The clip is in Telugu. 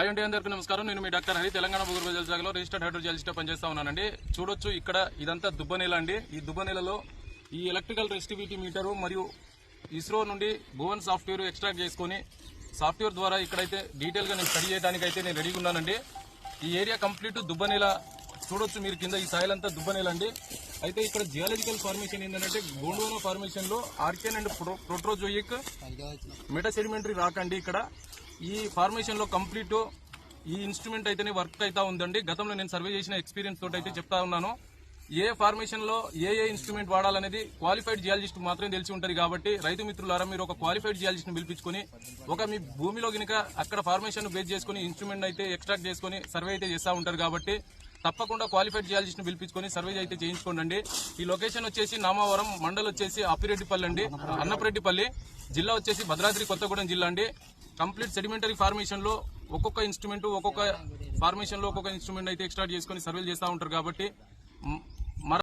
హాయ్ అండి అందరికీ నమస్కారం. నేను మీ డాక్టర్ హరి తెలంగాణ భూగర్భ జల శాఖలో రిజిస్టర్డ్ హైడ్రోజియాలజిస్ట్ పనిచేస్తా ఉన్నానండి. చూడొచ్చు ఇక్కడ ఇదంతా దుబ్బనేల అండి. ఈ దుబ్బనేలలో ఈ ఎలక్ట్రికల్ రెసిస్టివిటీ మీటరు మరియు ఇస్రో నుండి భువన్ సాఫ్ట్వేర్ ఎక్స్ట్రాక్ట్ చేసుకొని సాఫ్ట్వేర్ ద్వారా ఇక్కడైతే డీటెయిల్గా నేను స్టడీ చేయడానికి అయితే నేను రెడీగా ఉన్నానండి. ఈ ఏరియా కంప్లీట్ దుబ్బనేల చూడొచ్చు మీరు కింద ఈ సాయిల్ అంతా దుబ్బనేల అండి. అయితే ఇక్కడ జియాలజికల్ ఫార్మేషన్ ఏంటంటే Gondwana ఫార్మేషన్లో Archaean and proterozoic meta sedimentary rock అండి ఇక్కడ. ఈ ఫార్మేషన్లో కంప్లీట్ ఈ ఇన్స్ట్రుమెంట్ అయితేనే వర్క్ అయితే ఉందండి. గతంలో నేను సర్వే చేసిన ఎక్స్పీరియన్స్ తోటి అయితే చెప్తా ఉన్నాను. ఏ ఫార్మేషన్లో ఏ ఏ ఇన్స్ట్రుమెంట్ వాడాలనేది క్వాలిఫైడ్ జియాలజిస్ట్ మాత్రమే తెలిసి ఉంటుంది కాబట్టి రైతు మిత్రులారా మీరు ఒక క్వాలిఫైడ్ జియాలజిస్ట్ని పిలిపించుకొని ఒక మీ భూమిలో గినక అక్కడ ఫార్మేషన్ బేస్ చేసుకుని ఇన్స్ట్రుమెంట్ అయితే ఎక్స్ట్రాక్ట్ చేసుకుని సర్వే అయితే చేస్తూ ఉంటారు కాబట్టి తప్పకుండా క్వాలిఫైడ్ జియాలజిస్ట్ని పిలిపించుకొని సర్వే అయితే చేయించుకోండి ఈ లొకేషన్ వచ్చేసి నామావరం మండల్ వచ్చేసి అప్పిరెడ్డిపల్లి అండి. అన్నపరెడ్డిపల్లి. జిల్లా వచ్చేసి భద్రాద్రి కొత్తగూడెం జిల్లా అండి. కంప్లీట్ సెడిమెంటరీ ఫార్మేషన్లో ఒక్కొక్క ఇన్స్ట్రుమెంట్ ఒక్కొక్క ఫార్మేషన్లో ఒక్కొక్క ఇన్స్ట్రుమెంట్ అయితే ఎక్స్ట్రాక్ట్ చేసుకుని సర్వేలు చేస్తూ ఉంటారు కాబట్టి